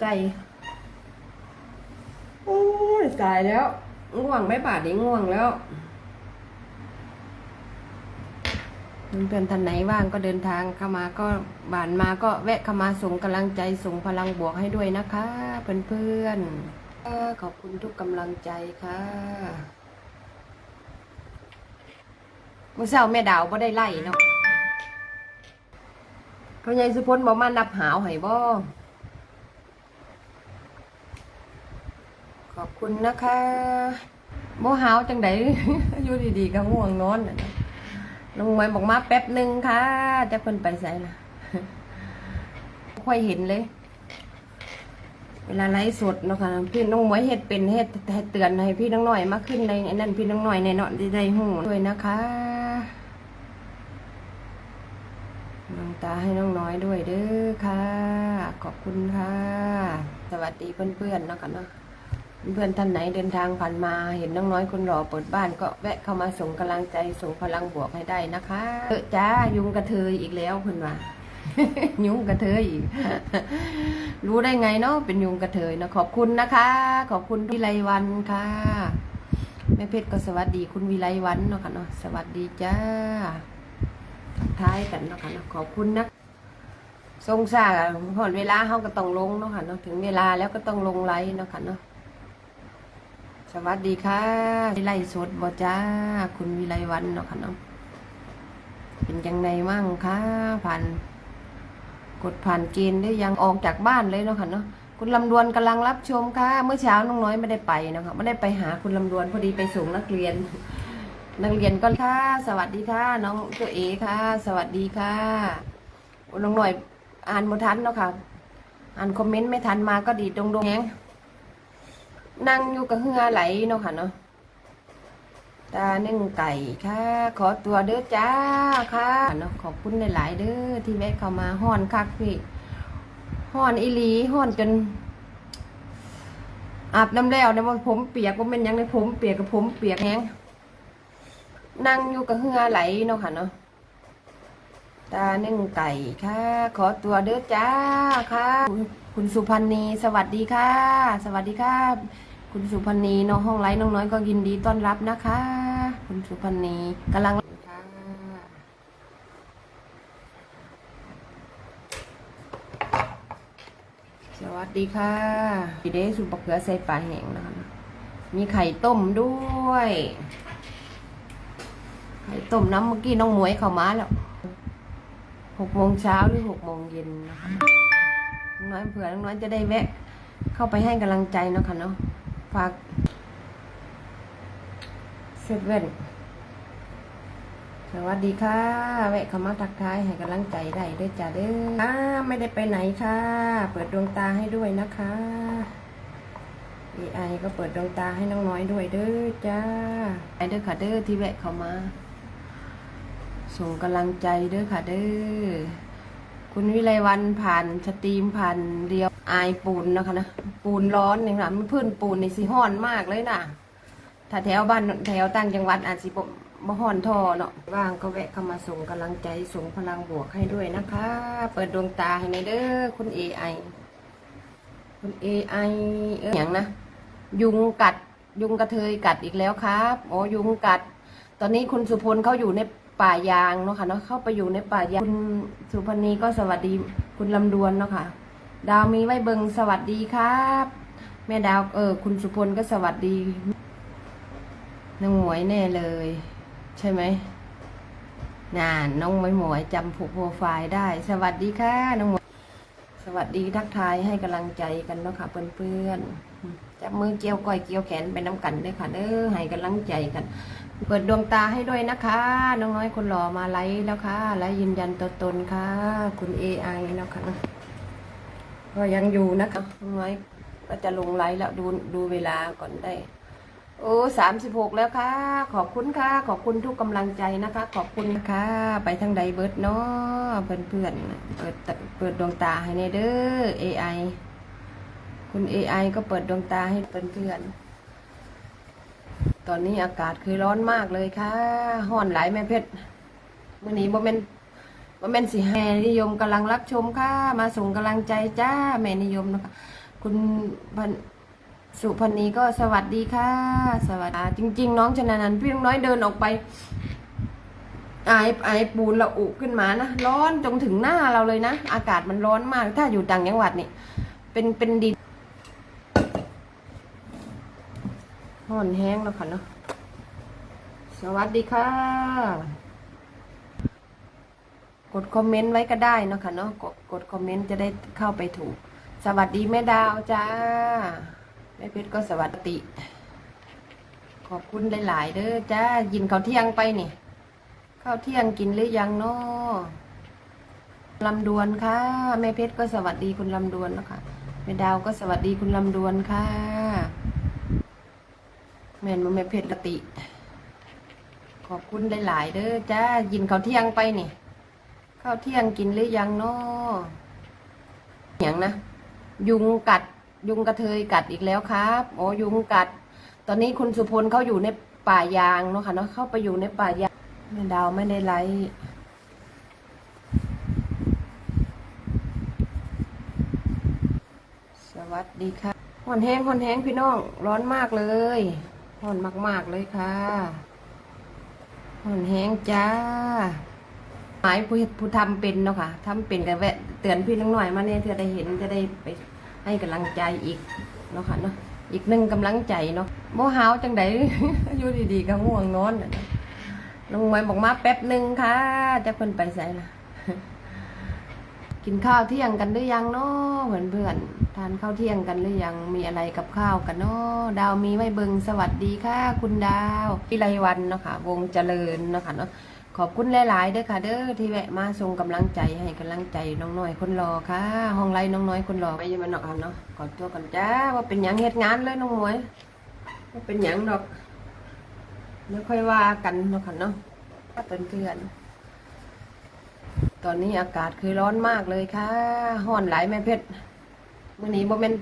ไก่ โอ้ยตายแล้ว ง่วงไหม่บาดนี้ง่วงแล้วเพื่อนๆท่านไหนว่างก็เดินทางเข้ามาก็บ่านมาก็แวะเข้ามาส่งกำลังใจส่งพลังบวกให้ด้วยนะคะ เพื่อนๆค่ะขอบคุณทุกกำลังใจค่ะเมื่อเช้าแม่ดาวบ่ได้ไล่เนาะเขาใหญ่สุพลบอกมานับหาวให้บ่ อบคุณนะคะโมหาวจังไดอยู่ดีๆก็ง่วงนอนน่ะนะลงไม้บอกมาแป๊บหนึ่งค่ะจะเพิ่นไปใส่ละค่อยเห็นเลย เวลาไลฟ์สดเนาะค่ะพี่น้องหมวยเฮ็ดเป็นเฮ็ดเตือนให้พี่น้องหน่อยมาขึ้นในไอ้นั่นพี่น้องหน่อยในเนาะได้หูด้วยนะคะดวงตาให้น้องน้อยด้วยเด้อค่ะ ขอบคุณค่ะ สวัสดีเพื่อนๆนะคะเนาะ เพื่อนท่านไหนเดินทางผ่านมา เห็นน้องน้อยคนหล่อเปิดบ้านก็แวะเข้ามาส่งกำลังใจส่งพลังบวกให้ได้นะคะเออจ้ายุงกระเทยอีกแล้วเพื่อนว่ายุงกระเทยอีกรู้ได้ไงเนาะเป็นยุงกระเทยนะขอบคุณนะคะ ขอบคุณวิไลวันค่ะแม่เพชรก็สวัสดีคุณวิไลวันเนาะค่ะเนาะสวัสดีจ้าทักทายกันเนาะค่ะเนาะขอบคุณนะทรงสากหอนเวลาเขาก็ต้องลงเนาะค่ะเนาะถึงเวลาแล้วก็ต้องลงไลน์เนาะค่ะเนาะ สวัสดีค่ะวิไลสดบอจ้า คุณวิไลวันเนาะค่ะเนาะเป็นยังไงมั่งคะผ่านกดผ่านเกณฑ์ได้ยังออกจากบ้านเลยเนาะค่ะเนาะคุณลำดวนกำลังรับชมค่ะ เมื่อเช้าน้องน้อยไม่ได้ไปนะคะไม่ได้ไปหาคุณลำดวนพอดีไปส่งนักเรียน นักเรียนก็ค่ะ สวัสดีค่ะ น้องตัวเอค่ะ สวัสดีค่ะน้องหน่อยอ่านบ่ทันเนาะค่ะ อ่านคอมเมนต์ไม่ทันมาก็ดีดงๆแฮง นั่งอยู่กับเฮือไหลเนาะค่ะเนาะตานึ่งไก่ค่ะ ขอตัวเด้อจ้าค่ะเนาะขอบคุณหลายๆเด้อที่แวะเข้ามาห้อนคักพี่ห้อนอีหลีห้อนจน อาบน้ำแล้วเนี่ยว่าผมเปียกว่าเป็นยังในผมเปียกกับผมเปียกแฮงนั่งอยู่กับเฮือไหลเนาะค่ะเนาะตานึ่งไก่ค่ะ ขอตัวเด้อจ้าค่ะ คุณสุพันธ์นีสวัสดีค่ะ สวัสดีค่ะ คุณสุพันธ์นีน้องห้องไลฟ์น้องน้อยก็ยินดีต้อนรับนะคะ คุณสุพันธ์นีกำลังสวัสดีค่ะดีเดสุปเขือใส่ปลาแห้งนะคะมีไข่ต้มด้วย ไข่ต้มน้ำเมื่อกี้น้องหมวยเข้ามาแล้วหกโมงเช้าหรือหกโมงเย็นนะคะน้อยเผื่อน้อยจะได้แวะ เข้าไปให้กำลังใจนะคะเนาะ ฝากเซเว่นสวัสดีค่ะ แวะเข้ามาทักทายให้กำลังใจได้ด้วยจ้าเด้ออ่าไม่ได้ไปไหนค่ะ เปิดดวงตาให้ด้วยนะคะ AI ก็เปิดดวงตาให้น้องน้อยด้วยเด้อจ้าไปเด้อค่ะเด้อที่แวะเข้ามา ส่งกำลังใจเด้อค่ะเด้อ คุณวิไลวันผ่านสตรีมผ่านเดียวอายปูนนะคะนะปูนร้อนนี่ค่ะมันพื้นปูนในสีห้อนมากเลยนะถ้าแถวบ้านแถวต่างจังหวัดอาจสิบบ่ห้อนทอเนาะว่างก็แวะเข้ามาส่งกำลังใจส่งพลังบวกให้ด้วยนะคะ เปิดดวงตาให้ในเด้อคุณ AI คุณ AI เอออย่างนะ ยุงกัดยุงกระเทยกัดอีกแล้วครับ โอ้ยุงกัด ตอนนี้คุณสุพลเขาอยู่ในป่ายางเนาะค่ะเนาะเข้าไปอยู่ในป่ายางคุณสุพนีก็สวัสดีคุณลำดวนเนาะค่ะ ดาวมีไว้เบิงสวัสดีครับ แม่ดาวเออ คุณสุพลก็สวัสดีน้องหมวยแน่เลย ใช่ไหมน่าน้องหมวยหมวยจำผูกโปรไฟล์ได้ สวัสดีค่ะน้องหมวยสวัสดีทักทายให้กำลังใจกันเนาะค่ะเพื่อนๆจับมือเกี่ยวก้อยเกี่ยวแขนไปน้ำกันด้วยค่ะเด้อให้กำลังใจกัน เปิดดวงตาให้ด้วยนะคะ น้องน้อยคนหล่อมาไลฟ์แล้วค่ะไลฟ์ยืนยันตัวตนค่ะ คุณ AI แล้วค่ะก็ยังอยู่นะคะน้องน้อยก็จะลงไลฟ์แล้วดูดูเวลาก่อนได้โอ้สามสิบหกแล้วค่ะ ขอบคุณค่ะ ขอบคุณทุกกำลังใจนะคะ ขอบคุณค่ะ ไปทางใดเบิร์ดเนาะเพื่อนๆเปิดเปิดดวงตาให้ในเด้อ AI คุณ AI ก็เปิดดวงตาให้เพื่อนๆ ตอนนี้อากาศคือร้อนมากเลยค่ะห้อนหลายแม่เพชรวันนี้บ่แม่นบ่แม่นสิแห่นิยมกำลังรับชมค่ะ มาส่งกำลังใจจ้าแม่นิยมนะคะ คุณพันสุพันนีก็สวัสดีค่ะ สวัสดีจริง ๆ น้องชนะนันพี่น้อยเดินออกไปไอไอปูนละอุขึ้นมานะ ร้อนจนถึงหน้าเราเลยนะ อากาศมันร้อนมากถ้าอยู่ต่างจังหวัดนี่เป็นเป็นดิน ห่อนแห้งแล้วค่ะเนาะ สวัสดีค่ะ กดคอมเมนต์ไว้ก็ได้เนาะค่ะเนาะ กดกดคอมเมนต์จะได้เข้าไปถูก สวัสดีแม่ดาวจ้า แม่เพชรก็สวัสดี ขอบคุณหลาย ๆ เด้อจ้า ยินข้าวเที่ยงไปนี่ ข้าวเที่ยงกินหรือยังเนาะลำดวนค่ะ แม่เพชรก็สวัสดีคุณลำดวนแล้วค่ะแม่ดาวก็สวัสดีคุณลำดวนค่ะ แม่นบ่แม่เพชรละติ ขอบคุณหลาย ๆ เด้อจ้ายินข้าวเที่ยงไปนี่ข้าวเที่ยงกินหรือยังเนาะอย่างนะ ยุงกัด ยุงกระเทยกัดอีกแล้วครับโอ้ยุงกัด ตอนนี้คุณสุพลเขาอยู่ในป่ายางเนาะค่ะเนาะเข้าไปอยู่ในป่ายางแม่ดาวไม่ได้ไลฟ์สวัสดีค่ะหอนแห้งหอนแห้งพี่น้อง ร้อนมากเลย ห่อนมาก ๆ เลยค่ะห่อนแห้งจ้าหมายผู้เฮ็ดผู้ทำเป็นเนาะค่ะทำเป็นกันแวะเตือนพี่น้องหน่อยมาเนี่ยเพื่อได้เห็นจะได้ไปให้กำลังใจอีกเนาะค่ะเนาะอีกหนึ่งกำลังใจเนาะโมหาวจังไดอยู่ดีๆก็ง่วงนอนน้องหมวยบอกมาแป๊บหนึ่งค่ะจะเพิ่นไปใส่ละ กินข้าวเที่ยงกันหรือยังเนาะเพื่อนเพื่อนๆทานข้าวเที่ยงกันหรือยังมีอะไรกับข้าวกันเนาะดาวมีไว้เบิงสวัสดีค่ะ คุณดาวพิไลวันเนาะค่ะวงเจริญเนาะค่ะเนาะขอบคุณหลายๆเด้อค่ะ เด้อที่แวะมาส่งกำลังใจให้กำลังใจน้องน้อยคนรอค่ะ ห้องไรน้องน้อยคนรอไปยังมาเนาะค่ะเนาะขอตัวกันจ้าว่าเป็นยังเหตุงานเลยน้องมวยว่าเป็นยังดอกเดี๋ยวค่อยว่ากันเนาะค่ะเนาะก็เป็นเพื่อน ตอนนี้อากาศคือร้อนมากเลยค่ะห้อนไหลแม่เพชรมื่อนี้โมเมนต์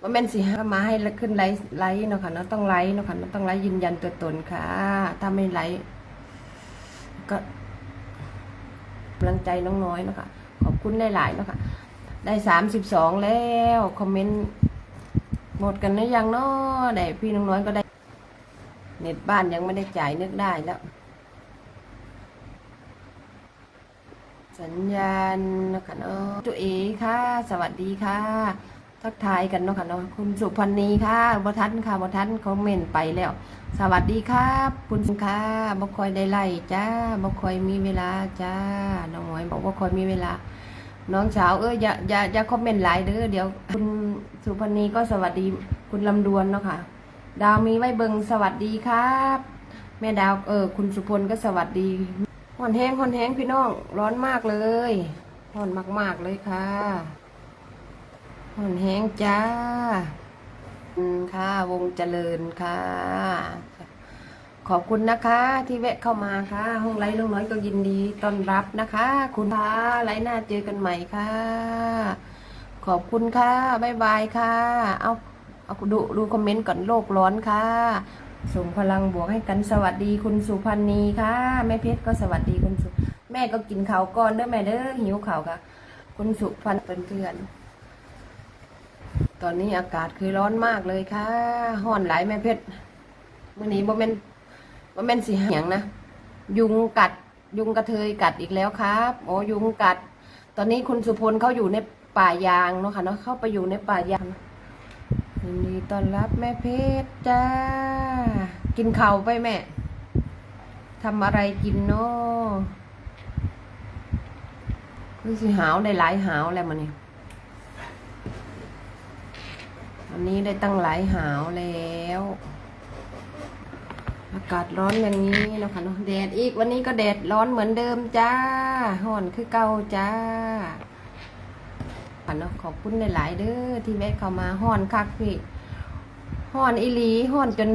โมเมนต์สิหามาให้ขึ้นไลฟ์ไลฟ์เนาะค่ะเนาะต้องไลฟ์เนาะค่ะเนาะต้องไลฟ์ยืนยันตัวตนค่ะ ถ้าไม่ไลฟ์ก็กำลังใจน้องน้อยเนาะคะขอบคุณหลายๆเนาะคะได้สามสิบสองแล้วคอมเมนต์หมดกันหรือยังเนาะได้พี่น้องน้อยก็ได้ เน็ตบ้านยังไม่ได้จ่ายนึกได้แล้ว สัญญาณนะคะเนาะตัวเอค่ะ สวัสดีค่ะ ทักทายกันเนาะค่ะเนาะคุณสุพันธ์นีค่ะบทันค่ะบทันคอมเมนต์ไปแล้ว สวัสดีครับคุณค่ะบ่คอยได้ไล่จ้าบ่คอยมีเวลาจ้าน้องหมวยบอกว่คอยมีเวลา น้องสาวเอ้ยอย่าอย่าอย่าคอมเมนต์หลายเด้อเดี๋ยว คุณสุพรรณีก็สวัสดีคุณลำดวนเนาะค่ะ ดาวมีไว้เบิงสวัสดีครับ แม่ดาวเออคุณสุพลก็สวัสดี ห่อนแห้งห่อนแห้งพี่น้อง ร้อนมากเลยห่อนมาก ๆ เลยค่ะห่อนแห้งจ้าอืมค่ะ วงเจริญค่ะ ขอบคุณนะคะที่แวะเข้ามาค่ะ ห้องไลฟ์น้องน้อยก็ยินดีต้อนรับนะคะ คุณค่ะไลฟ์หน้าเจอกันใหม่ค่ะ ขอบคุณค่ะ บ๊ายบายค่ะ เอาเอาดูดูคอมเมนต์ก่อนโลกร้อนค่ะ ส่งพลังบวกให้กันสวัสดีคุณสุพันนีค่ะ แม่เพชรก็สวัสดีคุณสุแม่ก็กินข้าวก่อนเด้อแม่เด้อหิวข้าวค่ะ คุณสุพันธ์เป็นเพื่อนตอนนี้อากาศคือร้อนมากเลยค่ะห้อนหลายแม่เพชรมื่อนี้บ่แม่นบ่แม่นสิหยังนะยุงกัด ยุงกระเทยกัดอีกแล้วครับโอ้ยุงกัด ตอนนี้คุณสุพลเขาอยู่ในป่ายางเนาะค่ะเนาะเข้าไปอยู่ในป่ายาง ต้อนรับแม่เพชรจ้า กินข้าวไปแม่ทำอะไรกินเนาะคือสิหาวได้หลายหาวแล้วมันนี่วันนี้ได้ตั้งหลายหาวแล้ว อากาศร้อนอย่างนี้นะคะเนาะแดดอีกวันนี้ก็แดดร้อนเหมือนเดิมจ้าห่อนคือเก่าจ้าค่ะเนาะขอบคุณหลาย ๆ เด้อที่แวะเข้ามาห่อนคักพี่ ห่อนอีหลีห่อนจน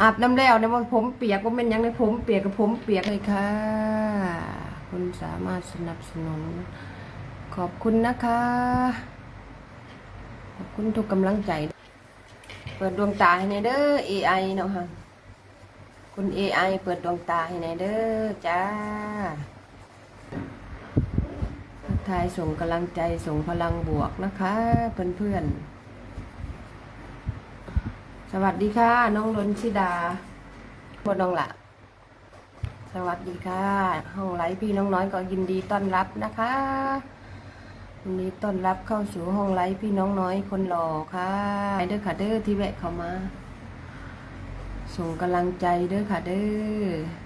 อาบน้ำแล้วเนี่ยว่าผมเปียกก็เป็นยังในผมเปียกกับผมเปียกเลยค่ะ คุณสามารถสนับสนุน ขอบคุณนะคะ ขอบคุณทุกกำลังใจ เปิดดวงตาให้ในเด้อ AI เนาะค่ะคุณ AI เปิดดวงตาให้ในเด้อจ้าทักททายส่งกำลังใจส่งพลังบวกนะคะ เพื่อนๆ สวัสดีค่ะ น้องดนชิดาบนน้องละสวัสดีค่ะ ห้องไลฟ์พี่น้องน้อยก็ยินดีต้อนรับนะคะยินดีต้อนรับเข้าสู่ห้องไลฟ์พี่น้องน้อยคนหล่อค่ะไปเด้อค่ะเด้อที่แวะเข้ามา ส่งกำลังใจเด้อค่ะเด้อ